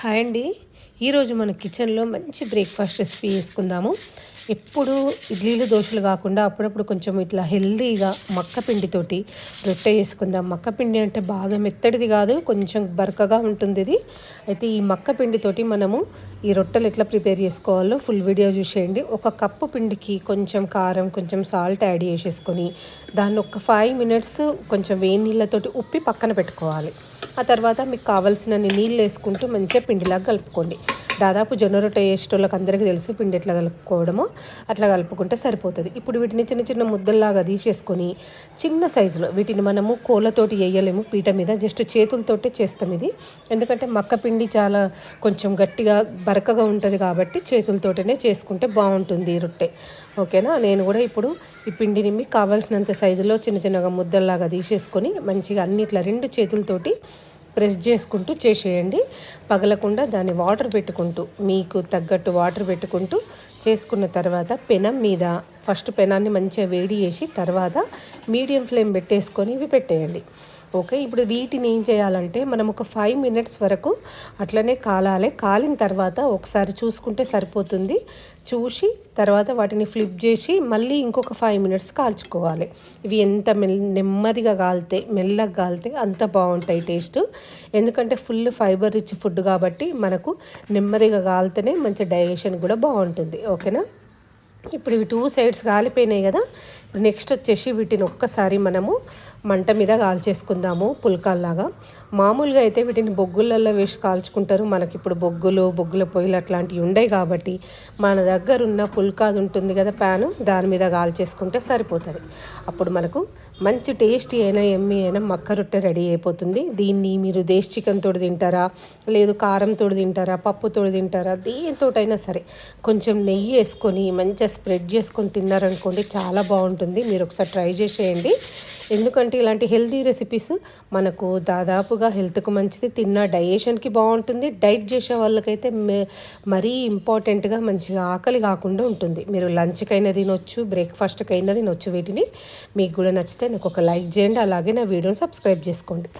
Hi అండి. ఈరోజు మన కిచెన్లో మంచి బ్రేక్ఫాస్ట్ రెసిపీ చేసుకుందాము. ఎప్పుడు ఇడ్లీలు దోశలు కాకుండా అప్పుడప్పుడు కొంచెం ఇట్లా హెల్దీగా మక్క పిండితోటి రొట్టె చేసుకుందాం. మక్క పిండి అంటే బాగా మెత్తడిది కాదు కొంచెం బరకగా ఉంటుంది ఇది. అయితే ఈ మక్క పిండితోటి మనము ఈ రొట్టెలు ఎట్లా ప్రిపేర్ చేసుకోవాలో ఫుల్ వీడియో చూసేయండి. ఒక కప్పు పిండికి కొంచెం కారం కొంచెం సాల్ట్ యాడ్ చేసేసుకొని దాన్ని ఒక ఫైవ్ మినిట్స్ కొంచెం వేడి నీళ్ళతోటి ఉప్పి పక్కన పెట్టుకోవాలి. ఆ తర్వాత మీకు కావాల్సిన నీళ్ళు వేసుకుంటూ మంచిగా పిండిలాగా కలుపుకోండి. దాదాపు జొన్న రొట్టె వేసేటోళ్ళకి అందరికీ తెలుసు పిండి ఎట్లా కలుపుకోవడమో అట్లా కలుపుకుంటే సరిపోతుంది. ఇప్పుడు వీటిని చిన్న చిన్న ముద్దల్లాగా తీసేసుకొని చిన్న సైజులో వీటిని మనము కోళ్ళతోటి వేయలేము పీట మీద జస్ట్ చేతులతోటే చేస్తాం ఇది. ఎందుకంటే మక్క పిండి చాలా కొంచెం గట్టిగా బరకగా ఉంటుంది కాబట్టి చేతులతోటనే చేసుకుంటే బాగుంటుంది ఈ రొట్టె. ఓకేనా? నేను కూడా ఇప్పుడు ఈ పిండిని మీకు కావాల్సినంత సైజులో చిన్న చిన్నగా ముద్దల్లాగా తీసేసుకొని మంచిగా అన్నిట్లా రెండు చేతులతోటి ప్రెస్ చేసుకుంటూ చేసేయండి. పగలకుండా దాన్ని వాటర్ పెట్టుకుంటూ మీకు తగ్గట్టు వాటర్ పెట్టుకుంటూ చేసుకున్న తర్వాత పెనం మీద ఫస్ట్ పెనాన్ని మంచిగా వేడి చేసి తర్వాత మీడియం ఫ్లేమ్ పెట్టేసుకొని ఇవి పెట్టేయండి. ఓకే ఇప్పుడు వీటిని ఏం చేయాలంటే మనం ఒక ఫైవ్ మినిట్స్ వరకు అట్లనే కాలాలి. కాలిన తర్వాత ఒకసారి చూసుకుంటే సరిపోతుంది. చూసి తర్వాత వాటిని ఫ్లిప్ చేసి మళ్ళీ ఇంకొక ఫైవ్ మినిట్స్ కాల్చుకోవాలి. ఇవి ఎంత మెల్ నెమ్మదిగా కాలితే మెల్లగా కాలితే అంత బాగుంటాయి టేస్ట్. ఎందుకంటే ఫుల్ ఫైబర్ రిచ్ ఫుడ్ కాబట్టి మనకు నెమ్మదిగా కాలితేనే మంచి డైజెషన్ కూడా బాగుంటుంది. ఓకేనా? ఇప్పుడు ఇవి టూ సైడ్స్ కాలిపోయినాయి కదా. నెక్స్ట్ వచ్చేసి వీటిని ఒక్కసారి మనము మంట మీద కాల్చేసుకుందాము పుల్కాల్లాగా. మామూలుగా అయితే వీటిని బొగ్గులలో వేసి కాల్చుకుంటారు. మనకి ఇప్పుడు బొగ్గులు బొగ్గుల పొయ్యిలు అట్లాంటివి ఉండవు కాబట్టి మన దగ్గర ఉన్న పుల్కాది ఉంటుంది కదా ప్యాను దాని మీద కాల్చేసుకుంటే సరిపోతుంది. అప్పుడు మనకు మంచి టేస్టీ అయినా ఎమ్మి అయినా మక్క రొట్టె రెడీ అయిపోతుంది. దీన్ని మీరు దేశ్ చికెన్ తోడు తింటారా లేదు కారంతో తింటారా పప్పుతో తింటారా దేనితోటైనా సరే కొంచెం నెయ్యి వేసుకొని మంచిగా స్ప్రెడ్ చేసుకొని తిన్నారనుకోండి చాలా బాగుంటుంది. ఉంటుంది మీరు ఒకసారి ట్రై చేసేయండి. ఎందుకంటే ఇలాంటి హెల్తీ రెసిపీస్ మనకు దాదాపుగా హెల్త్కు మంచిది తిన్న డైజెషన్కి బాగుంటుంది. డైట్ చేసే వాళ్ళకైతే మరీ ఇంపార్టెంట్గా మంచిగా ఆకలి కాకుండా ఉంటుంది. మీరు లంచ్కైనా తినొచ్చు బ్రేక్ఫాస్ట్కైనా తినొచ్చు వీటిని. మీకు కూడా నచ్చితే నాకు ఒక లైక్ చేయండి. అలాగే నా వీడియోని సబ్స్క్రైబ్ చేసుకోండి.